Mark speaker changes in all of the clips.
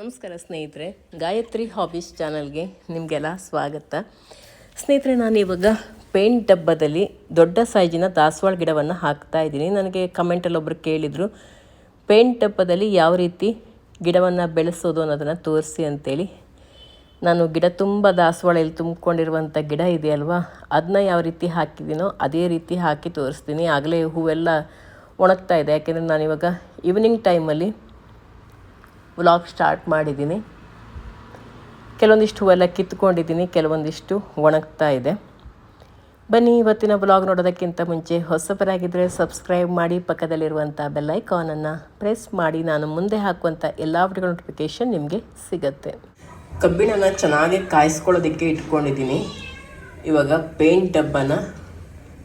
Speaker 1: ನಮಸ್ಕಾರ ಸ್ನೇಹಿತರೆ, ಗಾಯತ್ರಿ ಹಾಬೀಸ್ ಚಾನಲ್ಗೆ ನಿಮಗೆಲ್ಲ ಸ್ವಾಗತ. ಸ್ನೇಹಿತರೆ, ನಾನು ಇವಾಗ ಪೇಂಟ್ ಡಬ್ಬದಲ್ಲಿ ದೊಡ್ಡ ಸೈಜಿನ ದಾಸವಾಳ ಗಿಡವನ್ನು ಹಾಕ್ತಾ ಇದ್ದೀನಿ. ನನಗೆ ಕಮೆಂಟಲ್ಲಿ ಒಬ್ಬರು ಕೇಳಿದರು ಪೇಂಟ್ ಡಬ್ಬದಲ್ಲಿ ಯಾವ ರೀತಿ ಗಿಡವನ್ನು ಬೆಳೆಸೋದು ಅನ್ನೋದನ್ನು ತೋರಿಸಿ ಅಂತೇಳಿ. ನಾನು ಗಿಡ ತುಂಬ ದಾಸವಾಳ ಇಲ್ಲಿ ತುಂಬಿಕೊಂಡಿರುವಂಥ ಗಿಡ ಇದೆಯಲ್ವಾ ಅದನ್ನ ಯಾವ ರೀತಿ ಹಾಕಿದ್ದೀನೋ ಅದೇ ರೀತಿ ಹಾಕಿ ತೋರಿಸ್ತೀನಿ. ಆಗಲೇ ಹೂವೆಲ್ಲ ಒಣಗ್ತಾ ಇದೆ. ಯಾಕೆಂದರೆ ನಾನಿವಾಗ ಈವ್ನಿಂಗ್ ಟೈಮಲ್ಲಿ ವ್ಲಾಗ್ ಸ್ಟಾರ್ಟ್ ಮಾಡಿದ್ದೀನಿ. ಕೆಲವೊಂದಿಷ್ಟು ಹೂವೆಲ್ಲ ಕಿತ್ಕೊಂಡಿದ್ದೀನಿ, ಕೆಲವೊಂದಿಷ್ಟು ಒಣಗ್ತಾ ಇದೆ. ಬನ್ನಿ, ಇವತ್ತಿನ ಬ್ಲಾಗ್ ನೋಡೋದಕ್ಕಿಂತ ಮುಂಚೆ ಹೊಸಬರಾಗಿದ್ದರೆ ಸಬ್ಸ್ಕ್ರೈಬ್ ಮಾಡಿ ಪಕ್ಕದಲ್ಲಿರುವಂಥ ಬೆಲ್ಲೈಕಾನನ್ನು ಪ್ರೆಸ್ ಮಾಡಿ, ನಾನು ಮುಂದೆ ಹಾಕುವಂಥ ಎಲ್ಲ ವಿಡಿಯೋ ನೋಟಿಫಿಕೇಷನ್ ನಿಮಗೆ ಸಿಗುತ್ತೆ. ಕಬ್ಬಿಣನ ಚೆನ್ನಾಗಿ ಕಾಯಿಸ್ಕೊಳ್ಳೋದಕ್ಕೆ ಇಟ್ಕೊಂಡಿದ್ದೀನಿ. ಇವಾಗ ಪೇಂಟ್ ಡಬ್ಬನ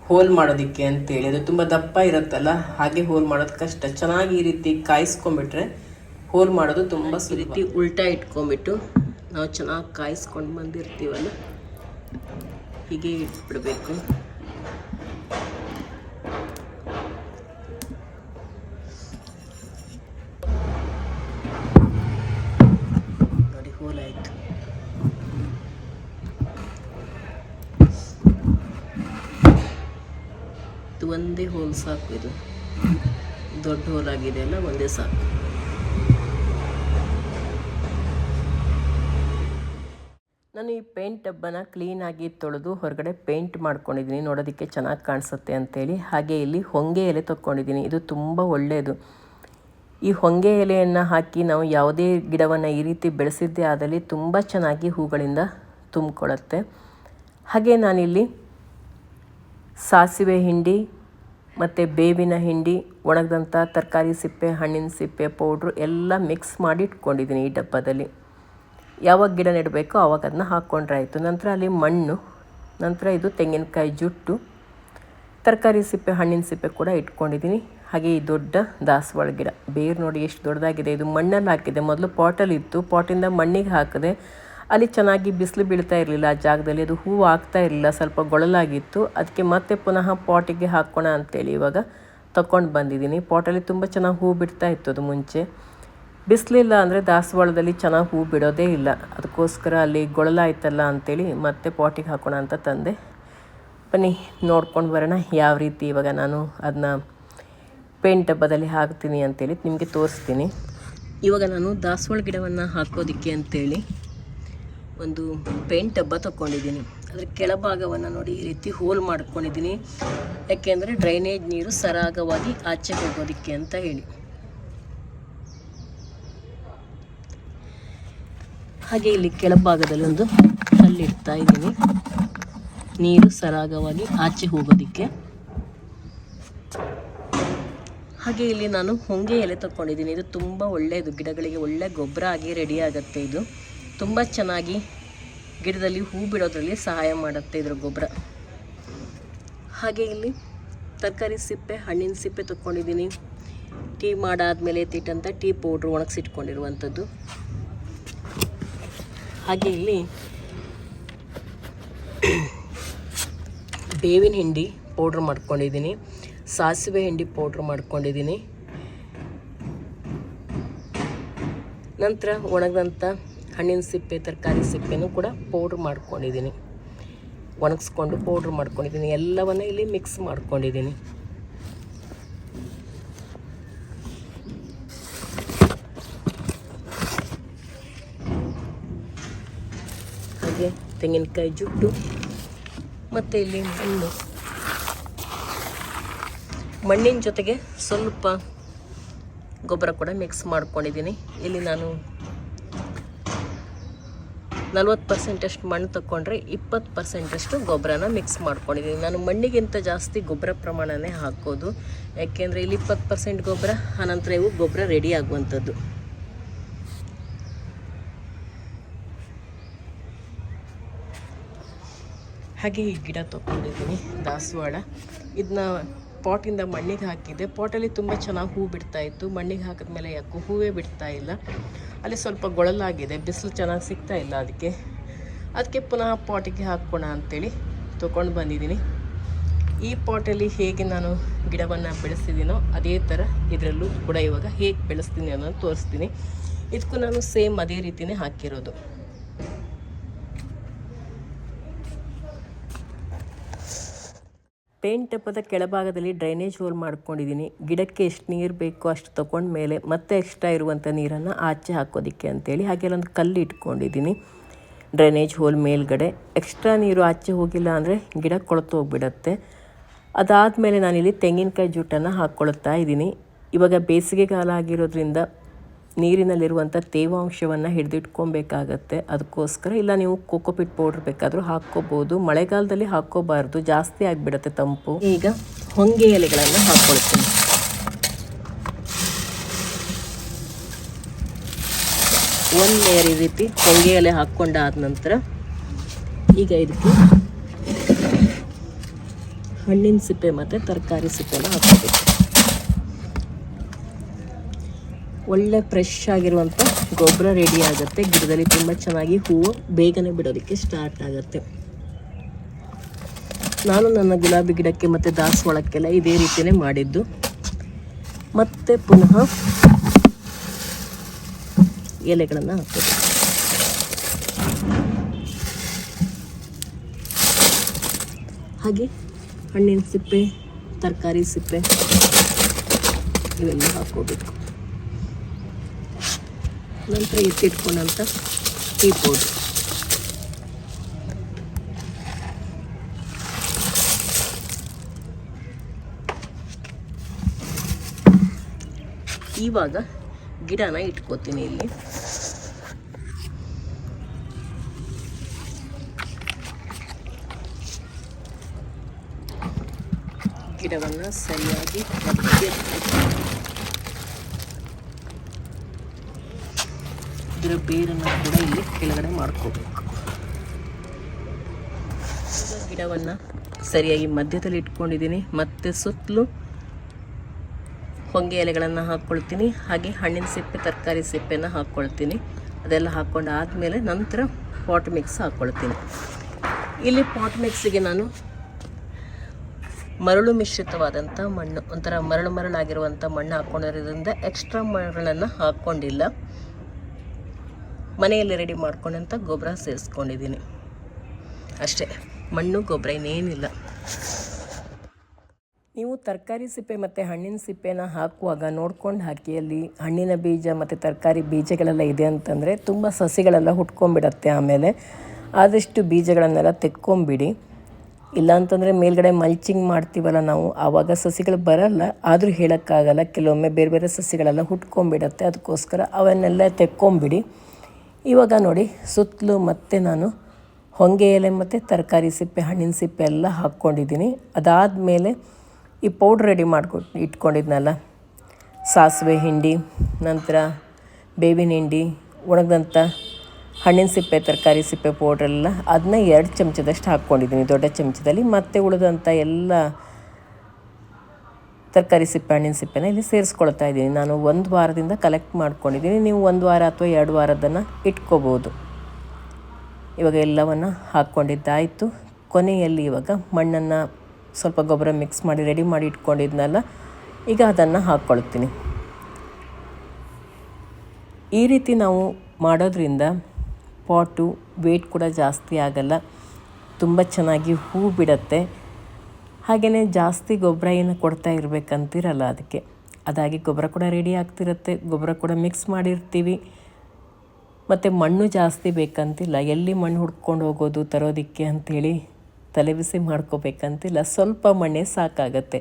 Speaker 1: ಹೋಲ್ ಮಾಡೋದಕ್ಕೆ ಅಂತೇಳಿ. ಅದು ತುಂಬ ದಪ್ಪ ಇರುತ್ತಲ್ಲ, ಹಾಗೆ ಹೋಲ್ ಮಾಡೋದು ಕಷ್ಟ. ಚೆನ್ನಾಗಿ ಈ ರೀತಿ ಕಾಯಿಸ್ಕೊಂಡ್ಬಿಟ್ರೆ ಹೋಲ್ ಮಾಡೋದು ತುಂಬ ರೀತಿ ಉಲ್ಟಾ ಇಟ್ಕೊಂಬಿಟ್ಟು ನಾವು ಚೆನ್ನಾಗಿ ಕಾಯಿಸ್ಕೊಂಡು ಬಂದಿರ್ತೀವಲ್ಲ? ಹೀಗೆ ಇಟ್ಬಿಡಬೇಕು. ನೋಡಿ ಹೋಲ್ ಆಯಿತು. ಇದು ಒಂದೇ ಹೋಲ್ ಸಾಕು ಇದು. ದೊಡ್ಡ ಹೋಲ್ ಆಗಿದೆ ಅಲ್ಲ ಒಂದೇ ಸಾಕು. ನಾನು ಈ ಪೇಂಟ್ ಡಬ್ಬನ ಕ್ಲೀನಾಗಿ ತೊಳೆದು ಹೊರಗಡೆ ಪೇಂಟ್ ಮಾಡ್ಕೊಂಡಿದ್ದೀನಿ. ನೋಡೋದಕ್ಕೆ ಚೆನ್ನಾಗಿ ಕಾಣಿಸುತ್ತೆ ಅಂತೇಳಿ. ಹಾಗೆ ಇಲ್ಲಿ ಹೊಂಗೆ ಎಲೆ ತೊಗೊಂಡಿದ್ದೀನಿ ಇದು ತುಂಬ ಒಳ್ಳೆಯದು. ಈ ಹೊಂಗೆ ಎಲೆಯನ್ನು ಹಾಕಿ ನಾವು ಯಾವುದೇ ಗಿಡವನ್ನು ಈ ರೀತಿ ಬೆಳೆಸಿದ್ದೇ ಆದಲ್ಲಿ ತುಂಬ ಚೆನ್ನಾಗಿ ಹೂಗಳಿಂದ ತುಂಬಿಕೊಳ್ಳುತ್ತೆ. ಹಾಗೆ ನಾನಿಲ್ಲಿ ಸಾಸಿವೆ ಹಿಂಡಿ ಮತ್ತು ಬೇವಿನ ಹಿಂಡಿ ಒಣಗಿದಂಥ ತರಕಾರಿ ಸಿಪ್ಪೆ, ಹಣ್ಣಿನ ಸಿಪ್ಪೆ, ಪೌಡ್ರು ಎಲ್ಲ ಮಿಕ್ಸ್ ಮಾಡಿ ಇಟ್ಕೊಂಡಿದ್ದೀನಿ ಈ ಡಬ್ಬದಲ್ಲಿ. ಯಾವಾಗ ಗಿಡ ನೆಡಬೇಕೋ ಆವಾಗ ಅದನ್ನ ಹಾಕ್ಕೊಂಡ್ರೆ ಆಯಿತು. ನಂತರ ಅಲ್ಲಿ ಮಣ್ಣು, ನಂತರ ಇದು ತೆಂಗಿನಕಾಯಿ ಜುಟ್ಟು, ತರಕಾರಿ ಸಿಪ್ಪೆ, ಹಣ್ಣಿನ ಸಿಪ್ಪೆ ಕೂಡ ಇಟ್ಕೊಂಡಿದ್ದೀನಿ. ಹಾಗೆ ಈ ದೊಡ್ಡ ದಾಸವಾಳ ಗಿಡ, ಬೇರು ನೋಡಿ ಎಷ್ಟು ದೊಡ್ಡದಾಗಿದೆ. ಇದು ಮಣ್ಣಲ್ಲಿ ಹಾಕಿದೆ. ಮೊದಲು ಪಾಟಲ್ಲಿ ಇತ್ತು. ಪಾಟಿಂದ ಮಣ್ಣಿಗೆ ಹಾಕಿದೆ. ಅಲ್ಲಿ ಚೆನ್ನಾಗಿ ಬಿಸಿಲು ಬೀಳ್ತಾ ಇರಲಿಲ್ಲ ಆ ಜಾಗದಲ್ಲಿ. ಅದು ಹೂವು ಆಗ್ತಾ ಇರಲಿಲ್ಲ, ಸ್ವಲ್ಪ ಗೊಳಲಾಗಿತ್ತು. ಅದಕ್ಕೆ ಮತ್ತೆ ಪುನಃ ಪಾಟಿಗೆ ಹಾಕೋಣ ಅಂತೇಳಿ ಇವಾಗ ತಗೊಂಡು ಬಂದಿದ್ದೀನಿ. ಪಾಟಲ್ಲಿ ತುಂಬ ಚೆನ್ನಾಗಿ ಹೂ ಬಿಡ್ತಾ ಇತ್ತು ಅದು ಮುಂಚೆ. ಬಿಸಿಲಿಲ್ಲ ಅಂದರೆ ದಾಸವಾಳದಲ್ಲಿ ಚೆನ್ನಾಗಿ ಹೂ ಬಿಡೋದೇ ಇಲ್ಲ. ಅದಕ್ಕೋಸ್ಕರ ಅಲ್ಲಿ ಗೊಳಲಾಯ್ತಲ್ಲ ಅಂತೇಳಿ ಮತ್ತೆ ಪಾಟಿಗೆ ಹಾಕೋಣ ಅಂತ ತಂದೆ. ಬನ್ನಿ, ನೋಡ್ಕೊಂಡು ಬರೋಣ ಯಾವ ರೀತಿ ಇವಾಗ ನಾನು ಅದನ್ನ ಪೇಂಟ್ ಡಬ್ಬದಲ್ಲಿ ಹಾಕ್ತೀನಿ ಅಂತೇಳಿ ನಿಮಗೆ ತೋರಿಸ್ತೀನಿ. ಇವಾಗ ನಾನು ದಾಸವಾಳ ಗಿಡವನ್ನು ಹಾಕೋದಕ್ಕೆ ಅಂತೇಳಿ ಒಂದು ಪೇಂಟ್ ಡಬ್ಬ ತಗೊಂಡಿದ್ದೀನಿ ಅದರ ಕೆಳಭಾಗವನ್ನು ನೋಡಿ ಈ ರೀತಿ ಹೋಲ್ ಮಾಡ್ಕೊಂಡಿದ್ದೀನಿ. ಯಾಕೆಂದರೆ ಡ್ರೈನೇಜ್ ನೀರು ಸರಾಗವಾಗಿ ಆಚೆ ಹೋಗೋದಕ್ಕೆ ಅಂತ ಹೇಳಿ. ಹಾಗೆ ಇಲ್ಲಿ ಕೆಳಭಾಗದಲ್ಲಿ ಒಂದು ಕಲ್ಲಿಡ್ತಾ ಇದ್ದೀನಿ. ನೀರು ಸರಾಗವಾಗಿ ಆಚೆ ಹೋಗೋದಕ್ಕೆ. ಹಾಗೆ ಇಲ್ಲಿ ನಾನು ಹೊಂಗೆ ಎಲೆ ತಗೊಂಡಿದ್ದೀನಿ ಇದು ತುಂಬ ಒಳ್ಳೆಯದು. ಗಿಡಗಳಿಗೆ ಒಳ್ಳೆ ಗೊಬ್ಬರ ಆಗಿ ರೆಡಿ ಆಗುತ್ತೆ ಇದು. ತುಂಬ ಚೆನ್ನಾಗಿ ಗಿಡದಲ್ಲಿ ಹೂ ಬಿಡೋದ್ರಲ್ಲಿ ಸಹಾಯ ಮಾಡುತ್ತೆ ಇದ್ರ ಗೊಬ್ಬರ. ಹಾಗೆ ಇಲ್ಲಿ ತರಕಾರಿ ಸಿಪ್ಪೆ, ಹಣ್ಣಿನ ಸಿಪ್ಪೆ ತಗೊಂಡಿದ್ದೀನಿ ಟೀ ಮಾಡಾದ್ಮೇಲೆ ಎತ್ತಿಟ್ಟಂಥ ಟೀ ಪೌಡ್ರ್ ಒಣಗಿಸಿಟ್ಕೊಂಡಿರುವಂಥದ್ದು ಹಾಗೆ ಇಲ್ಲಿ ಬೇವಿನ ಹಿಂಡಿ ಪೌಡ್ರ್ ಮಾಡ್ಕೊಂಡಿದ್ದೀನಿ, ಸಾಸಿವೆ ಹಿಂಡಿ ಪೌಡ್ರ್ ಮಾಡ್ಕೊಂಡಿದ್ದೀನಿ. ನಂತರ ಒಣಗಿದಂಥ ಹಣ್ಣಿನ ಸಿಪ್ಪೆ, ತರಕಾರಿ ಸಿಪ್ಪೆನೂ ಕೂಡ ಪೌಡ್ರ್ ಮಾಡ್ಕೊಂಡಿದ್ದೀನಿ. ಒಣಗಿಸ್ಕೊಂಡು ಪೌಡ್ರ್ ಮಾಡ್ಕೊಂಡಿದ್ದೀನಿ, ಎಲ್ಲವನ್ನ ಇಲ್ಲಿ ಮಿಕ್ಸ್ ಮಾಡ್ಕೊಂಡಿದ್ದೀನಿ ಹಾಗೆ ತೆಂಗಿನಕಾಯಿ ಜುಟ್ಟು, ಮತ್ತು ಇಲ್ಲಿ ಮಣ್ಣು ಮಣ್ಣಿನ ಜೊತೆಗೆ ಸ್ವಲ್ಪ ಗೊಬ್ಬರ ಕೂಡ ಮಿಕ್ಸ್ ಮಾಡ್ಕೊಂಡಿದ್ದೀನಿ. ಇಲ್ಲಿ ನಾನು ನಲ್ವತ್ತು ಪರ್ಸೆಂಟಷ್ಟು ಮಣ್ಣು ತಗೊಂಡ್ರೆ ಇಪ್ಪತ್ತು ಪರ್ಸೆಂಟಷ್ಟು ಗೊಬ್ಬರನ ಮಿಕ್ಸ್ ಮಾಡ್ಕೊಂಡಿದ್ದೀನಿ. ನಾನು ಮಣ್ಣಿಗಿಂತ ಜಾಸ್ತಿ ಗೊಬ್ಬರ ಪ್ರಮಾಣನೇ ಹಾಕೋದು. ಯಾಕೆಂದರೆ ಇಲ್ಲಿ ಇಪ್ಪತ್ತು ಪರ್ಸೆಂಟ್ ಗೊಬ್ಬರ, ಆನಂತರ ಇವು ಗೊಬ್ಬರ ರೆಡಿ ಆಗುವಂಥದ್ದು. ಹಾಗೆ ಈ ಗಿಡ ತೊಗೊಂಡಿದ್ದೀನಿ ದಾಸವಾಳ. ಇದನ್ನ ಪಾಟಿಂದ ಮಣ್ಣಿಗೆ ಹಾಕಿದ್ದೆ. ಪಾಟಲ್ಲಿ ತುಂಬ ಚೆನ್ನಾಗಿ ಹೂ ಬಿಡ್ತಾ ಇತ್ತು. ಮಣ್ಣಿಗೆ ಹಾಕಿದ್ಮೇಲೆ ಯಾಕೋ ಹೂವೇ ಬಿಡ್ತಾ ಇಲ್ಲ. ಅಲ್ಲಿ ಸ್ವಲ್ಪ ಗೊಳಲಾಗಿದೆ. ಬಿಸಿಲು ಚೆನ್ನಾಗಿ ಸಿಗ್ತಾ ಇಲ್ಲ ಅದಕ್ಕೆ. ಅದಕ್ಕೆ ಪುನಃ ಪಾಟಿಗೆ ಹಾಕೋಣ ಅಂತೇಳಿ ತೊಗೊಂಡು ಬಂದಿದ್ದೀನಿ. ಈ ಪಾಟಲ್ಲಿ ಹೇಗೆ ನಾನು ಗಿಡವನ್ನು ಬೆಳೆಸಿದ್ದೀನೋ ಅದೇ ಥರ ಇದರಲ್ಲೂ ಕೂಡ ಇವಾಗ ಹೇಗೆ ಬೆಳೆಸ್ತೀನಿ ಅನ್ನೋದು ತೋರಿಸ್ತೀನಿ. ಇದಕ್ಕೂ ನಾನು ಸೇಮ್ ಅದೇ ರೀತಿನೇ ಹಾಕಿರೋದು. ಪೇಂಟ್ ಟಪ್ಪದ ಕೆಳಭಾಗದಲ್ಲಿ ಡ್ರೈನೇಜ್ ಹೋಲ್ ಮಾಡ್ಕೊಂಡಿದ್ದೀನಿ. ಗಿಡಕ್ಕೆ ಎಷ್ಟು ನೀರು ಬೇಕೋ ಅಷ್ಟು ತೊಗೊಂಡ ಮೇಲೆ ಮತ್ತೆ ಎಕ್ಸ್ಟ್ರಾ ಇರುವಂಥ ನೀರನ್ನು ಆಚೆ ಹಾಕೋದಕ್ಕೆ ಅಂತೇಳಿ ಹಾಗೆ ಒಂದು ಕಲ್ಲು ಇಟ್ಕೊಂಡಿದ್ದೀನಿ. ಡ್ರೈನೇಜ್ ಹೋಲ್ ಮೇಲ್ಗಡೆ. ಎಕ್ಸ್ಟ್ರಾ ನೀರು ಆಚೆ ಹೋಗಿಲ್ಲ ಅಂದರೆ ಗಿಡ ಕೊಳತು ಹೋಗ್ಬಿಡತ್ತೆ. ಅದಾದಮೇಲೆ ನಾನಿಲ್ಲಿ ತೆಂಗಿನಕಾಯಿ ಜೂಟನ್ನು ಹಾಕ್ಕೊಳ್ತಾ ಇದ್ದೀನಿ. ಇವಾಗ ಬೇಸಿಗೆಗಾಲ ಆಗಿರೋದ್ರಿಂದ ನೀರಿನಲ್ಲಿರುವಂಥ ತೇವಾಂಶವನ್ನು ಹಿಡಿದಿಟ್ಕೊಬೇಕಾಗತ್ತೆ. ಅದಕ್ಕೋಸ್ಕರ ಇಲ್ಲ, ನೀವು ಕೋಕೋಪಿಟ್ ಪೌಡ್ರ್ ಬೇಕಾದರೂ ಹಾಕ್ಕೋಬೋದು. ಮಳೆಗಾಲದಲ್ಲಿ ಹಾಕ್ಕೋಬಾರ್ದು. ಜಾಸ್ತಿ ಆಗಿಬಿಡುತ್ತೆ ತಂಪು. ಈಗ ಹೊಂಗೆ ಎಲೆಗಳನ್ನು ಹಾಕ್ಕೊಳ್ತೀನಿ. ಒಂದು ಲೇಯರ್ ಈ ರೀತಿ ಹೊಂಗೆ ಎಲೆ ಹಾಕ್ಕೊಂಡಾದ ನಂತರ ಈಗ ಇದಕ್ಕೆ ಹಣ್ಣಿನ ಸಿಪ್ಪೆ ಮತ್ತು ತರಕಾರಿ ಸಿಪ್ಪೆನ ಹಾಕ್ಕೋಬೇಕು ಒಳ್ಳೆ ಫ್ರೆಶ್ ಆಗಿರುವಂಥ ಗೊಬ್ಬರ ರೆಡಿ ಆಗುತ್ತೆ. ಗಿಡದಲ್ಲಿ ತುಂಬ ಚೆನ್ನಾಗಿ ಹೂವು ಬೇಗನೆ ಬಿಡೋದಕ್ಕೆ ಸ್ಟಾರ್ಟ್ ಆಗುತ್ತೆ. ನಾನು ನನ್ನ ಗುಲಾಬಿ ಗಿಡಕ್ಕೆ ಮತ್ತು ದಾಸವಾಳಕ್ಕೆಲ್ಲ ಇದೇ ರೀತಿಯೇ ಮಾಡಿದ್ದು. ಮತ್ತೆ ಪುನಃ ಎಲೆಗಳನ್ನು ಹಾಕೋದು ಹಾಗೆ ಹಣ್ಣಿನ ಸಿಪ್ಪೆ, ತರಕಾರಿ ಸಿಪ್ಪೆ, ಇವೆಲ್ಲ ಹಾಕೋಬೇಕು ನಂತರ ಎತ್ತಿಟ್ಕೊಂಡಂಥ ಟೀ ಪೌಡ್ರ್ ಇವಾಗ ಗಿಡನ ಇಟ್ಕೋತೀನಿ ಇಲ್ಲಿ. ಗಿಡವನ್ನು ಸರಿಯಾಗಿ ಇದರ ಬೇರನ್ನು ಕೂಡ ಇಲ್ಲಿ ಕೆಳಗಡೆ ಮಾಡ್ಕೋಬೇಕು. ಗಿಡವನ್ನು ಸರಿಯಾಗಿ ಮಧ್ಯದಲ್ಲಿ ಇಟ್ಕೊಂಡಿದ್ದೀನಿ. ಮತ್ತೆ ಸುತ್ತಲೂ ಹೊಂಗೆ ಎಲೆಗಳನ್ನು ಹಾಕ್ಕೊಳ್ತೀನಿ ಹಾಗೆ ಹಣ್ಣಿನ ಸಿಪ್ಪೆ, ತರಕಾರಿ ಸಿಪ್ಪೆನ ಹಾಕ್ಕೊಳ್ತೀನಿ ಅದೆಲ್ಲ ಹಾಕ್ಕೊಂಡು ಆದಮೇಲೆ ನಂತರ ಪಾಟ್ ಮಿಕ್ಸ್ ಹಾಕ್ಕೊಳ್ತೀನಿ ಇಲ್ಲಿ ಪಾಟ್ ಮಿಕ್ಸಿಗೆ ನಾನು ಮರಳು ಮಿಶ್ರಿತವಾದಂಥ ಮಣ್ಣು, ಒಂಥರ ಮರಳು ಮರಳಾಗಿರುವಂಥ ಮಣ್ಣು ಹಾಕ್ಕೊಂಡಿರೋದ್ರಿಂದ ಎಕ್ಸ್ಟ್ರಾ ಮರಳನ್ನು ಹಾಕ್ಕೊಂಡಿಲ್ಲ ಮನೆಯಲ್ಲಿ ರೆಡಿ ಮಾಡ್ಕೊಂಡಂಥ ಗೊಬ್ಬರ ಸೇರಿಸ್ಕೊಂಡಿದ್ದೀನಿ. ಅಷ್ಟೇ, ಮಣ್ಣು ಗೊಬ್ಬರ ಇನ್ನೇನಿಲ್ಲ. ನೀವು ತರಕಾರಿ ಸಿಪ್ಪೆ ಮತ್ತು ಹಣ್ಣಿನ ಸಿಪ್ಪೆನ ಹಾಕುವಾಗ ನೋಡ್ಕೊಂಡು ಹಾಕಿ ಅಲ್ಲಿ ಹಣ್ಣಿನ ಬೀಜ ಮತ್ತು ತರಕಾರಿ ಬೀಜಗಳೆಲ್ಲ ಇದೆ ಅಂತಂದರೆ ತುಂಬ ಸಸಿಗಳೆಲ್ಲ ಹುಟ್ಕೊಂಡ್ಬಿಡತ್ತೆ ಆಮೇಲೆ. ಆದಷ್ಟು ಬೀಜಗಳನ್ನೆಲ್ಲ ತೆಕ್ಕೊಂಬಿಡಿ. ಇಲ್ಲಾಂತಂದರೆ ಮೇಲ್ಗಡೆ ಮಲ್ಚಿಂಗ್ ಮಾಡ್ತೀವಲ್ಲ ನಾವು, ಆವಾಗ ಸಸಿಗಳು ಬರಲ್ಲ. ಆದರೂ ಹೇಳೋಕ್ಕಾಗಲ್ಲ, ಕೆಲವೊಮ್ಮೆ ಬೇರೆ ಬೇರೆ ಸಸಿಗಳೆಲ್ಲ ಹುಟ್ಕೊಂಬಿಡತ್ತೆ ಅದಕ್ಕೋಸ್ಕರ ಅವನ್ನೆಲ್ಲ ತೆಕ್ಕೊಂಬಿಡಿ. ಇವಾಗ ನೋಡಿ, ಸುತ್ತಲೂ ಮತ್ತೆ ನಾನು ಹೊಂಗೆ ಎಲೆ ಮತ್ತು ತರಕಾರಿ ಸಿಪ್ಪೆ, ಹಣ್ಣಿನ ಸಿಪ್ಪೆ ಎಲ್ಲ ಹಾಕ್ಕೊಂಡಿದ್ದೀನಿ. ಅದಾದಮೇಲೆ ಈ ಪೌಡ್ರ್ ರೆಡಿ ಮಾಡ್ಕೊ, ಇಟ್ಕೊಂಡಿದ್ನಲ್ಲ, ಸಾಸಿವೆ ಹಿಂಡಿ, ನಂತರ ಬೇವಿನ ಹಿಂಡಿ, ಒಣಗಿದಂಥ ಹಣ್ಣಿನ ಸಿಪ್ಪೆ, ತರಕಾರಿ ಸಿಪ್ಪೆ ಪೌಡ್ರೆಲ್ಲ ಅದನ್ನ ಎರಡು ಚಮಚದಷ್ಟು ಹಾಕ್ಕೊಂಡಿದ್ದೀನಿ, ದೊಡ್ಡ ಚಮಚದಲ್ಲಿ. ಮತ್ತು ಉಳಿದಂಥ ಎಲ್ಲ ತರಕಾರಿ ಸಿಪ್ಪೆ ಹಣ್ಣಿನ ಸಿಪ್ಪೆನ ಇಲ್ಲಿ ಸೇರಿಸ್ಕೊಳ್ತಾ ಇದ್ದೀನಿ. ನಾನು ಒಂದು ವಾರದಿಂದ ಕಲೆಕ್ಟ್ ಮಾಡ್ಕೊಂಡಿದ್ದೀನಿ. ನೀವು ಒಂದು ವಾರ ಅಥವಾ ಎರಡು ವಾರದನ್ನು ಇಟ್ಕೋಬೋದು. ಇವಾಗ ಎಲ್ಲವನ್ನು ಹಾಕ್ಕೊಂಡಿದ್ದಾಯಿತು ಕೊನೆಯಲ್ಲಿ ಇವಾಗ ಮಣ್ಣನ್ನು ಸ್ವಲ್ಪ ಗೊಬ್ಬರ ಮಿಕ್ಸ್ ಮಾಡಿ ರೆಡಿ ಮಾಡಿ ಇಟ್ಕೊಂಡಿದ್ನಲ್ಲ, ಈಗ ಅದನ್ನು ಹಾಕ್ಕೊಳ್ತೀನಿ ಈ ರೀತಿ ನಾವು ಮಾಡೋದ್ರಿಂದ ಪಾಟು ವೇಟ್ ಕೂಡ ಜಾಸ್ತಿ ಆಗಲ್ಲ. ತುಂಬ ಚೆನ್ನಾಗಿ ಹೂ ಬಿಡತ್ತೆ. ಹಾಗೆಯೇ ಜಾಸ್ತಿ ಗೊಬ್ಬರ ಏನು ಕೊಡ್ತಾ ಇರಬೇಕಂತಿರಲ್ಲ ಅದಕ್ಕೆ. ಅದಾಗಿ ಗೊಬ್ಬರ ಕೂಡ ರೆಡಿ ಆಗ್ತಿರುತ್ತೆ, ಗೊಬ್ಬರ ಕೂಡ ಮಿಕ್ಸ್ ಮಾಡಿರ್ತೀವಿ. ಮತ್ತು ಮಣ್ಣು ಜಾಸ್ತಿ ಬೇಕಂತಿಲ್ಲ, ಎಲ್ಲಿ ಮಣ್ಣು ಹುಡ್ಕೊಂಡು ಹೋಗೋದು, ತರೋದಿಕ್ಕೆ ಅಂಥೇಳಿ ತಲೆ ಬಿಸಿ ಮಾಡ್ಕೋಬೇಕಂತಿಲ್ಲ. ಸ್ವಲ್ಪ ಮಣ್ಣೇ ಸಾಕಾಗತ್ತೆ.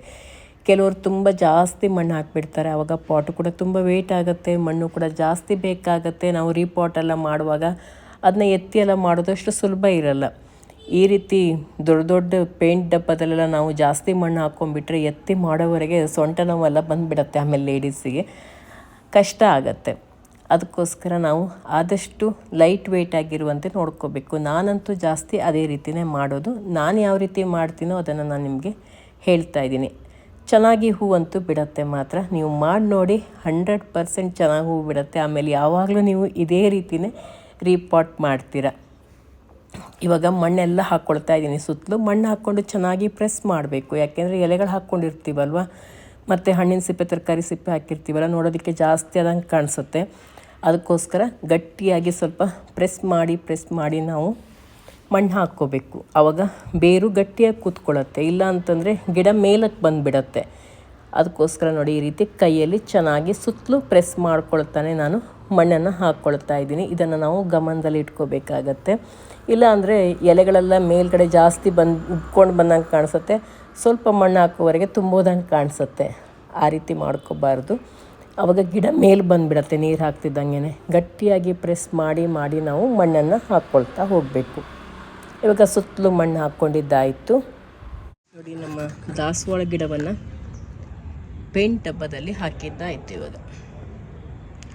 Speaker 1: ಕೆಲವರು ತುಂಬ ಜಾಸ್ತಿ ಮಣ್ಣು ಹಾಕ್ಬಿಡ್ತಾರೆ ಆವಾಗ ಪಾಟು ಕೂಡ ತುಂಬ ವೆಯ್ಟ್ ಆಗುತ್ತೆ, ಮಣ್ಣು ಕೂಡ ಜಾಸ್ತಿ ಬೇಕಾಗತ್ತೆ. ನಾವು ರೀಪಾಟ್ ಎಲ್ಲ ಮಾಡುವಾಗ ಅದನ್ನ ಎತ್ತಿ ಎಲ್ಲ ಮಾಡೋದಷ್ಟು ಸುಲಭ ಇರಲ್ಲ. ಈ ರೀತಿ ದೊಡ್ಡ ದೊಡ್ಡ ಪೇಂಟ್ ಡಬ್ಬದಲ್ಲೆಲ್ಲ ನಾವು ಜಾಸ್ತಿ ಮಣ್ಣು ಹಾಕ್ಕೊಂಡ್ಬಿಟ್ರೆ ಎತ್ತಿ ಮಾಡೋವರೆಗೆ ಸೊಂಟ ನೋವೆಲ್ಲ ಬಂದುಬಿಡತ್ತೆ ಆಮೇಲೆ ಲೇಡೀಸಿಗೆ. ಕಷ್ಟ ಆಗತ್ತೆ. ಅದಕ್ಕೋಸ್ಕರ ನಾವು ಆದಷ್ಟು ಲೈಟ್ ವೆಯ್ಟ್ ಆಗಿರುವಂತೆ ನೋಡ್ಕೋಬೇಕು. ನಾನಂತೂ ಜಾಸ್ತಿ ಅದೇ ರೀತಿಯೇ ಮಾಡೋದು. ನಾನು ಯಾವ ರೀತಿ ಮಾಡ್ತೀನೋ ಅದನ್ನು ನಾನು ನಿಮಗೆ ಹೇಳ್ತಾ ಇದ್ದೀನಿ. ಚೆನ್ನಾಗಿ ಹೂವಂತೂ ಬಿಡತ್ತೆ ಮಾತ್ರ. ನೀವು ಮಾಡಿ ನೋಡಿ ಹಂಡ್ರೆಡ್ ಪರ್ಸೆಂಟ್ ಚೆನ್ನಾಗಿ ಹೂ ಬಿಡುತ್ತೆ. ಆಮೇಲೆ ಯಾವಾಗಲೂ ನೀವು ಇದೇ ರೀತಿಯೇ ರೀಪಾಟ್ ಮಾಡ್ತೀರ. ಇವಾಗ ಮಣ್ಣೆಲ್ಲ ಹಾಕ್ಕೊಳ್ತಾ ಇದ್ದೀನಿ. ಸುತ್ತಲೂ ಮಣ್ಣು ಹಾಕ್ಕೊಂಡು ಚೆನ್ನಾಗಿ ಪ್ರೆಸ್ ಮಾಡಬೇಕು. ಯಾಕೆಂದರೆ ಎಲೆಗಳು ಹಾಕ್ಕೊಂಡಿರ್ತೀವಲ್ವ? ಮತ್ತು ಹಣ್ಣಿನ ಸಿಪ್ಪೆ, ತರಕಾರಿ ಸಿಪ್ಪೆ ಹಾಕಿರ್ತೀವಲ್ಲ, ನೋಡೋದಕ್ಕೆ ಜಾಸ್ತಿ ಆದಂಗೆ ಕಾಣಿಸುತ್ತೆ. ಅದಕ್ಕೋಸ್ಕರ ಗಟ್ಟಿಯಾಗಿ ಸ್ವಲ್ಪ ಪ್ರೆಸ್ ಮಾಡಿ ಪ್ರೆಸ್ ಮಾಡಿ ನಾವು ಮಣ್ಣು ಹಾಕ್ಕೋಬೇಕು. ಆವಾಗ ಬೇರು ಗಟ್ಟಿಯಾಗಿ ಕೂತ್ಕೊಳ್ಳುತ್ತೆ. ಇಲ್ಲ ಅಂತಂದರೆ ಗಿಡ ಮೇಲಕ್ಕೆ ಬಂದುಬಿಡತ್ತೆ. ಅದಕ್ಕೋಸ್ಕರ ನೋಡಿ ಈ ರೀತಿ ಕೈಯಲ್ಲಿ ಚೆನ್ನಾಗಿ ಸುತ್ತಲೂ ಪ್ರೆಸ್ ಮಾಡ್ಕೊಳ್ತಾನೆ ನಾನು ಮಣ್ಣನ್ನು ಹಾಕ್ಕೊಳ್ತಾ ಇದ್ದೀನಿ. ಇದನ್ನು ನಾವು ಗಮನದಲ್ಲಿ ಇಟ್ಕೋಬೇಕಾಗತ್ತೆ. ಇಲ್ಲ ಅಂದರೆ ಎಲೆಗಳೆಲ್ಲ ಮೇಲ್ಗಡೆ ಜಾಸ್ತಿ ಬಂದು ಉಬ್ಕೊಂಡು ಬಂದಂಗೆ ಕಾಣಿಸುತ್ತೆ. ಸ್ವಲ್ಪ ಮಣ್ಣು ಹಾಕೋವರೆಗೆ ತುಂಬೋದಂಗೆ ಕಾಣಿಸುತ್ತೆ. ಆ ರೀತಿ ಮಾಡ್ಕೋಬಾರ್ದು. ಆವಾಗ ಗಿಡ ಮೇಲೆ ಬಂದುಬಿಡತ್ತೆ, ನೀರು ಹಾಕ್ತಿದ್ದಂಗೆ ಗಟ್ಟಿಯಾಗಿ ಪ್ರೆಸ್ ಮಾಡಿ ಮಾಡಿ ನಾವು ಮಣ್ಣನ್ನು ಹಾಕ್ಕೊಳ್ತಾ ಹೋಗಬೇಕು. ಇವಾಗ ಸುತ್ತಲೂ ಮಣ್ಣು ಹಾಕ್ಕೊಂಡಿದ್ದಾಯಿತು. ನೋಡಿ ನಮ್ಮ ದಾಸವಾಳ ಗಿಡವನ್ನು ಪೇಂಟ್ ಡಬ್ಬದಲ್ಲಿ ಹಾಕಿದ್ದಾಯಿತು ಇವಾಗ.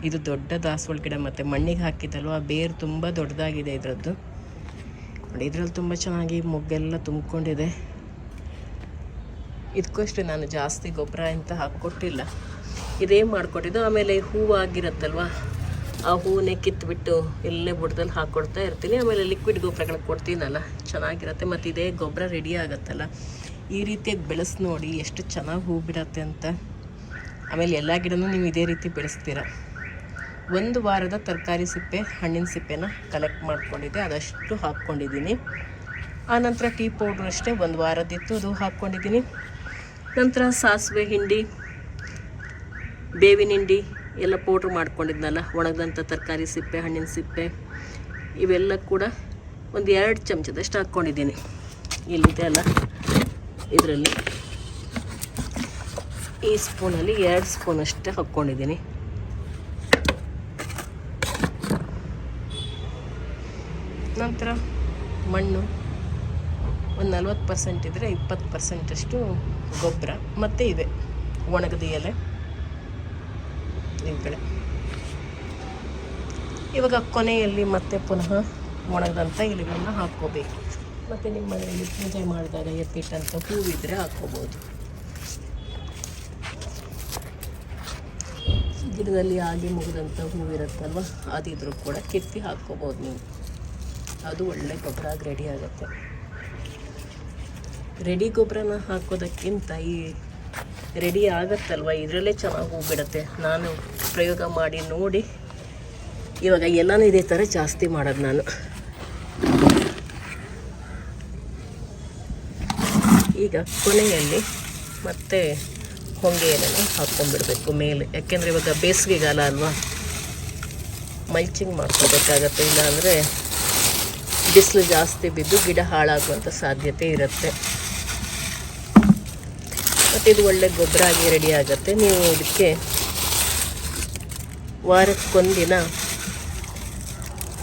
Speaker 1: ಇದು ದೊಡ್ಡ ದಾಸವಾಳ ಗಿಡ ಮತ್ತು ಮಣ್ಣಿಗೆ ಹಾಕಿದ್ದಲ್ವ? ಬೇರು ತುಂಬ ದೊಡ್ಡದಾಗಿದೆ ಇದರದ್ದು. ನೋಡಿ, ಇದರಲ್ಲಿ ತುಂಬ ಚೆನ್ನಾಗಿ ಮೊಗ್ಗೆಲ್ಲ ತುಂಬಿಕೊಂಡಿದೆ. ಇದಕ್ಕೂ ನಾನು ಜಾಸ್ತಿ ಗೊಬ್ಬರ ಅಂತ ಹಾಕ್ಕೊಟ್ಟಿಲ್ಲ. ಇದೇ ಮಾಡಿಕೊಟ್ಟಿದ್ದು. ಆಮೇಲೆ ಹೂವು ಆಗಿರುತ್ತಲ್ವ ಆ ಹೂವನ್ನೇ ಕಿತ್ಬಿಟ್ಟು ಇಲ್ಲೇ ಬುಡದಲ್ಲಿ ಹಾಕ್ಕೊಡ್ತಾ ಇರ್ತೀನಿ. ಆಮೇಲೆ ಲಿಕ್ವಿಡ್ ಗೊಬ್ಬರಗಳು ಕೊಡ್ತೀನಲ್ಲ, ಚೆನ್ನಾಗಿರುತ್ತೆ. ಮತ್ತು ಇದೇ ಗೊಬ್ಬರ ರೆಡಿ ಆಗುತ್ತಲ್ಲ. ಈ ರೀತಿಯಾಗಿ ಬೆಳೆಸಿ ನೋಡಿ, ಎಷ್ಟು ಚೆನ್ನಾಗಿ ಹೂ ಬಿಡತ್ತೆ ಅಂತ. ಆಮೇಲೆ ಎಲ್ಲ ಗಿಡನೂ ನೀವು ಇದೇ ರೀತಿ ಬೆಳೆಸ್ತೀರ. ಒಂದು ವಾರದ ತರಕಾರಿ ಸಿಪ್ಪೆ, ಹಣ್ಣಿನ ಸಿಪ್ಪೆನ ಕಲೆಕ್ಟ್ ಮಾಡ್ಕೊಂಡಿದ್ದೆ. ಅದಷ್ಟು ಹಾಕ್ಕೊಂಡಿದ್ದೀನಿ. ಆನಂತರ ಟೀ ಪೌಡ್ರ್ ಅಷ್ಟೇ ಒಂದು ವಾರದಿತ್ತು, ಅದು ಹಾಕ್ಕೊಂಡಿದ್ದೀನಿ. ನಂತರ ಸಾಸಿವೆ ಹಿಂಡಿ, ಬೇವಿನ ಹಿಂಡಿ ಎಲ್ಲ ಪೌಡ್ರ್ ಮಾಡ್ಕೊಂಡಿದ್ನಲ್ಲ, ಒಣಗಿದಂಥ ತರಕಾರಿ ಸಿಪ್ಪೆ, ಹಣ್ಣಿನ ಸಿಪ್ಪೆ, ಇವೆಲ್ಲ ಕೂಡ ಒಂದು ಎರಡು ಚಮಚದಷ್ಟು ಹಾಕ್ಕೊಂಡಿದ್ದೀನಿ. ಇಲ್ಲಿದೆ ಅಲ್ಲ, ಇದರಲ್ಲಿ. ಈ ಸ್ಪೂನಲ್ಲಿ ಎರಡು ಸ್ಪೂನ್ ಅಷ್ಟೇ ಹಾಕ್ಕೊಂಡಿದ್ದೀನಿ. ನಂತರ ಮಣ್ಣು. ಒಂದು ನಲ್ವತ್ತು ಪರ್ಸೆಂಟ್ ಇದ್ದರೆ ಇಪ್ಪತ್ತು ಪರ್ಸೆಂಟಷ್ಟು ಗೊಬ್ಬರ, ಮತ್ತು ಇದೆ ಒಣಗದ ಎಲೆ. ನಿಮ್ಮ ಕಡೆ ಇವಾಗ ಕೊನೆಯಲ್ಲಿ ಮತ್ತೆ ಪುನಃ ಒಣಗದಂಥ ಎಲೆಗಳನ್ನ ಹಾಕ್ಕೋಬೇಕು. ಮತ್ತು ನಿಮ್ಮ ಮನೆಯಲ್ಲಿ ಪೂಜೆ ಮಾಡಿದಾಗ ಎತ್ತಿಟ್ಟಂಥ ಹೂವಿದ್ರೆ ಹಾಕ್ಕೋಬೋದು. ಗಿಡದಲ್ಲಿ ಆಗಿ ಮುಗಿದಂಥ ಹೂವಿರುತ್ತಲ್ವ, ಅದಿದ್ರೂ ಕೂಡ ಕೆತ್ತಿ ಹಾಕ್ಕೋಬೋದು ನೀವು. ಅದು ಒಳ್ಳೆ ಗೊಬ್ಬರ ಆಗಿ ರೆಡಿ ಆಗುತ್ತೆ. ರೆಡಿ ಗೊಬ್ಬರನ ಹಾಕೋದಕ್ಕಿಂತ ಈ ರೆಡಿ ಆಗತ್ತಲ್ವ? ಇದರಲ್ಲೇ ಚೆನ್ನಾಗಿ ಹೂ ಬಿಡುತ್ತೆ ನಾನು ಪ್ರಯೋಗ ಮಾಡಿ ನೋಡಿ. ಇವಾಗ ಎಲ್ಲನೂ ಇದೇ ಥರ ಜಾಸ್ತಿ ಮಾಡೋದು ನಾನು. ಈಗ ಕೊನೆಯಲ್ಲಿ ಮತ್ತೆ ಹೊಂಗೆ ಎಲೆನ ಹಾಕ್ಕೊಂಡ್ಬಿಡ್ಬೇಕು ಮೇಲೆ. ಯಾಕೆಂದರೆ ಇವಾಗ ಬೇಸಿಗೆಗಾಲ ಅಲ್ವಾ? ಮಲ್ಚಿಂಗ್ ಮಾಡ್ಕೋಬೇಕಾಗತ್ತೆ, ಇಲ್ಲಾಂದರೆ ಬಿಸಿಲು ಜಾಸ್ತಿ ಬಿದ್ದು ಗಿಡ ಹಾಳಾಗುವಂಥ ಸಾಧ್ಯತೆ ಇರುತ್ತೆ. ಮತ್ತು ಇದು ಒಳ್ಳೆ ಗೊಬ್ಬರ ಆಗಿ ರೆಡಿ ಆಗುತ್ತೆ. ನೀವು ಇದಕ್ಕೆ ವಾರಕ್ಕೊಂದಿನ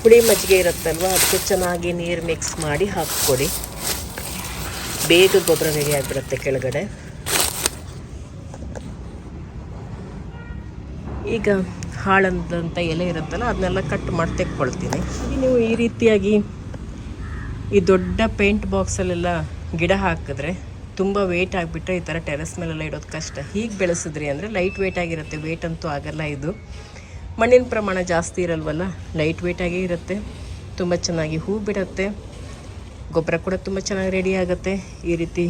Speaker 1: ಹುಳಿ ಮಜ್ಜಿಗೆ ಇರುತ್ತಲ್ವ? ಅದಕ್ಕೆ ಚೆನ್ನಾಗಿ ನೀರು ಮಿಕ್ಸ್ ಮಾಡಿ ಹಾಕ್ಕೊಡಿ. ಬೇಗ ಗೊಬ್ಬರ ರೆಡಿ ಆಗಿಬಿಡುತ್ತೆ ಕೆಳಗಡೆ. ಈಗ ಹಾಳಂದಂಥ ಎಲೆ ಇರುತ್ತಲ್ಲ, ಅದನ್ನೆಲ್ಲ ಕಟ್ ಮಾಡಿ ತೆಕ್ಕೊಳ್ತೀನಿ. ನೀವು ಈ ರೀತಿಯಾಗಿ ಈ ದೊಡ್ಡ ಪೇಂಟ್ ಬಾಕ್ಸಲ್ಲೆಲ್ಲ ಗಿಡ ಹಾಕಿದ್ರೆ ತುಂಬ ವೇಟ್ ಆಗಿಬಿಟ್ರೆ ಈ ಥರ ಟೆರೆಸ್ ಮೇಲೆಲ್ಲ ಇಡೋದು ಕಷ್ಟ. ಹೀಗೆ ಬೆಳೆಸಿದ್ರಿ ಅಂದರೆ ಲೈಟ್ ವೇಟ್ ಆಗಿರುತ್ತೆ. ವೇಟ್ ಅಂತೂ ಆಗಲ್ಲ ಇದು. ಮಣ್ಣಿನ ಪ್ರಮಾಣ ಜಾಸ್ತಿ ಇರಲ್ವಲ್ಲ? ಲೈಟ್ ವೇಟಾಗೇ ಇರುತ್ತೆ. ತುಂಬ ಚೆನ್ನಾಗಿ ಹೂ ಬಿಡುತ್ತೆ. ಗೊಬ್ಬರ ಕೂಡ ತುಂಬ ಚೆನ್ನಾಗಿ ರೆಡಿ ಆಗುತ್ತೆ. ಈ ರೀತಿ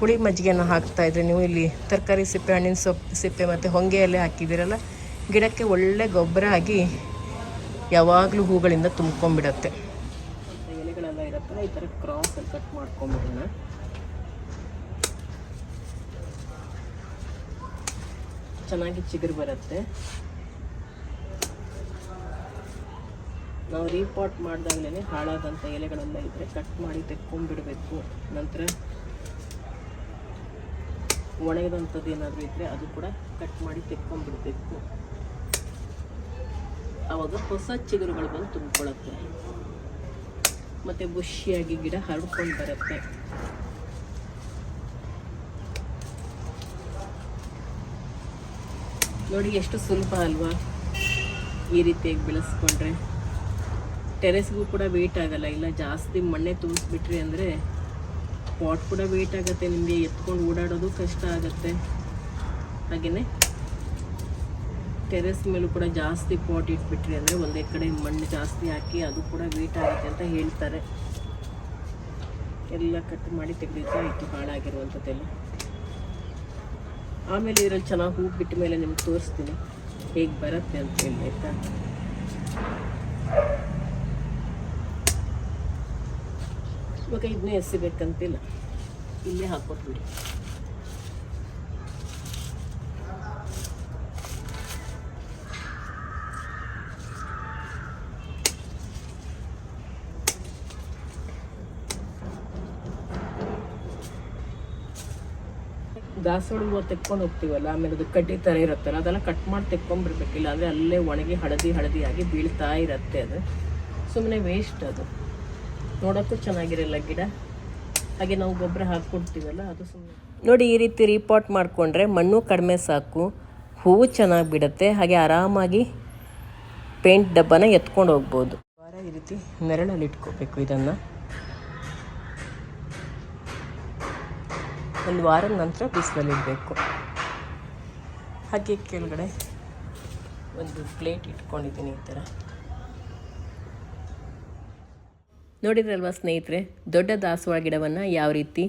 Speaker 1: ಹುಳಿ ಮಜ್ಜಿಗೆಯನ್ನು ಹಾಕ್ತಾ ಇದ್ರೆ ನೀವು ಇಲ್ಲಿ ತರಕಾರಿ ಸಿಪ್ಪೆ, ಹಣ್ಣಿನ ಸೊಪ್ಪು ಸಿಪ್ಪೆ ಮತ್ತು ಹೊಂಗೆಯಲ್ಲೇ ಹಾಕಿದ್ದೀರಲ್ಲ? ಗಿಡಕ್ಕೆ ಒಳ್ಳೆ ಗೊಬ್ಬರ ಆಗಿ ಯಾವಾಗಲೂ ಹೂಗಳಿಂದ ಇರುತ್ತಲ್ಲ ಈ ಥರ ಕ್ರಾಸಲ್ಲಿ ಕಟ್ ಮಾಡ್ಕೊಂಬಿಡೋಣ ಚೆನ್ನಾಗಿ ಚಿಗುರು ಬರುತ್ತೆ. ನಾವು ರೀಪಾಟ್ ಮಾಡಿದಾಗಲೇ ಹಾಳಾದಂಥ ಎಲೆಗಳೆಲ್ಲ ಇದ್ದರೆ ಕಟ್ ಮಾಡಿ ತೆಕ್ಕೊಂಡ್ಬಿಡಬೇಕು. ನಂತರ ಒಣಗಿದಂಥದ್ದು ಏನಾದರೂ ಇದ್ದರೆ ಅದು ಕೂಡ ಕಟ್ ಮಾಡಿ ತೆಕ್ಕೊಂಡ್ಬಿಡ್ಬೇಕು. ಆವಾಗ ಹೊಸ ಚಿಗುರುಗಳು ಬಂದು ತುಂಬಿಕೊಳ್ಳುತ್ತೆ ಮತ್ತು ಬುಷಿಯಾಗಿ ಗಿಡ ಹರಡ್ಕೊಂಡು ಬರುತ್ತೆ. ನೋಡಿ ಎಷ್ಟು ಸುಲಭ ಅಲ್ವಾ ಈ ರೀತಿಯಾಗಿ ಬೆಳೆಸ್ಕೊಂಡ್ರೆ. ಟೆರೆಸ್ಗೂ ಕೂಡ ವೇಟ್ ಆಗಲ್ಲ, ಇಲ್ಲ ಜಾಸ್ತಿ ಮಣ್ಣೆ ತುಂಬಿಸ್ಬಿಟ್ರಿ ಅಂದರೆ ಪಾಟ್ ಕೂಡ ವೇಟ್ ಆಗುತ್ತೆ, ನಿಮಗೆ ಎತ್ಕೊಂಡು ಓಡಾಡೋದು ಕಷ್ಟ ಆಗುತ್ತೆ. ಹಾಗೆಯೇ ಟೆರೆಸ್ ಮೇಲೂ ಕೂಡ ಜಾಸ್ತಿ ಪಾಟ್ ಇಟ್ಬಿಟ್ರಿ ಅಂದರೆ ಒಂದೇ ಕಡೆ ಮಣ್ಣು ಜಾಸ್ತಿ ಹಾಕಿ ಅದು ಕೂಡ ವೇಟ್ ಆಗುತ್ತೆ ಅಂತ ಹೇಳ್ತಾರೆ. ಎಲ್ಲ ಕಟ್ ಮಾಡಿ ತೆಗೆದಿದ್ದು ಆಯಿತು, ಹಾಳಾಗಿರುವಂಥದ್ದೆಲ್ಲ. ಆಮೇಲೆ ಇದರಲ್ಲಿ ಚೆನ್ನಾಗಿ ಹೂ ಬಿಟ್ಟ ಮೇಲೆ ನಿಮ್ಗೆ ತೋರಿಸ್ತೀನಿ. ಹೇಗೆ ಬರುತ್ತೆ ಅಂತ ಹೇಳಿ, ಆಯಿತಾ? ಇವಾಗ ಇದನ್ನೇ ಎಸಿಬೇಕಂತಿಲ್ಲ ಇಲ್ಲೇ ಹಾಕೊಟ್ಬಿಡಿ ದಾಸವಾಳ ಹೂವು ತೆಕ್ಕೊಂಡು ಹೋಗ್ತೀವಲ್ಲ ಆಮೇಲೆ ಅದು ಕಡ್ಡಿ ಥರ ಇರುತ್ತಲ್ಲ ಅದೆಲ್ಲ ಕಟ್ ಮಾಡಿ ತೆಕ್ಕೊಂಡ್ಬಿಡ್ಬೇಕು ಇಲ್ಲಾಂದರೆ ಅಲ್ಲೇ ಒಣಗಿ ಹಳದಿ ಹಳದಿಯಾಗಿ ಬೀಳ್ತಾ ಇರುತ್ತೆ ಅದು. ಸುಮ್ಮನೆ ವೇಸ್ಟ್ ಅದು. ನೋಡೋಕ್ಕೂ ಚೆನ್ನಾಗಿರಲ್ಲ ಗಿಡ. ಹಾಗೆ ನಾವು ಗೊಬ್ಬರ ಹಾಕ್ಕೊಡ್ತೀವಲ್ಲ ಅದು ಸುಮ್ಮನೆ ನೋಡಿ ಈ ರೀತಿ ರೀಪಾಟ್ ಮಾಡಿಕೊಂಡ್ರೆ ಮಣ್ಣು ಕಡಿಮೆ ಸಾಕು ಹೂವು ಚೆನ್ನಾಗಿ ಬಿಡುತ್ತೆ ಹಾಗೆ ಆರಾಮಾಗಿ ಪೇಂಟ್ ಡಬ್ಬನ ಎತ್ಕೊಂಡು ಹೋಗ್ಬೋದು. ವಾರ ಈ ರೀತಿ ನೆರಳಲ್ಲಿ ಇಟ್ಕೋಬೇಕು ಇದನ್ನು. ಒಂದು ವಾರದ ನಂತರ ಬಿಸಿಲಲ್ಲಿಡಬೇಕು ಹಾಗೆ ಕೆಳಗಡೆ ಒಂದು ಪ್ಲೇಟ್ ಇಟ್ಕೊಂಡಿದ್ದೀನಿ ಈ ಥರ. ನೋಡಿದ್ರಲ್ವಾ ಸ್ನೇಹಿತರೆ, ದೊಡ್ಡ ದಾಸವಾಳ ಗಿಡವನ್ನು ಯಾವ ರೀತಿ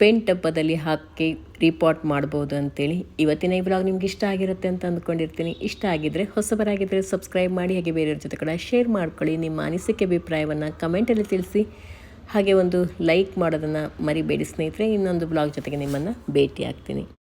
Speaker 1: ಪೇಂಟ್ ಡಬ್ಬದಲ್ಲಿ ಹಾಕಿ ರಿಪೋರ್ಟ್ ಮಾಡ್ಬೋದು ಅಂತೇಳಿ ಇವತ್ತಿನ ಈ ಬ್ಲಾಗ್ ನಿಮ್ಗೆ ಇಷ್ಟ ಆಗಿರುತ್ತೆ ಅಂತ ಅಂದ್ಕೊಂಡಿರ್ತೀನಿ. ಇಷ್ಟ ಆಗಿದ್ದರೆ ಹೊಸಬರಾಗಿದ್ದರೆ ಸಬ್ಸ್ಕ್ರೈಬ್ ಮಾಡಿ, ಹಾಗೆ ಬೇರೆಯವ್ರ ಜೊತೆ ಕೂಡ ಶೇರ್ ಮಾಡ್ಕೊಳ್ಳಿ. ನಿಮ್ಮ ಅನಿಸಿಕೆ, ಅಭಿಪ್ರಾಯವನ್ನು ಕಮೆಂಟಲ್ಲಿ ತಿಳಿಸಿ. ಹಾಗೆ ಒಂದು ಲೈಕ್ ಮಾಡೋದನ್ನು ಮರಿಬೇಡಿ ಸ್ನೇಹಿತರೆ. ಇನ್ನೊಂದು ಬ್ಲಾಗ್ ಜೊತೆಗೆ ನಿಮ್ಮನ್ನು ಭೇಟಿ ಆಗ್ತೀನಿ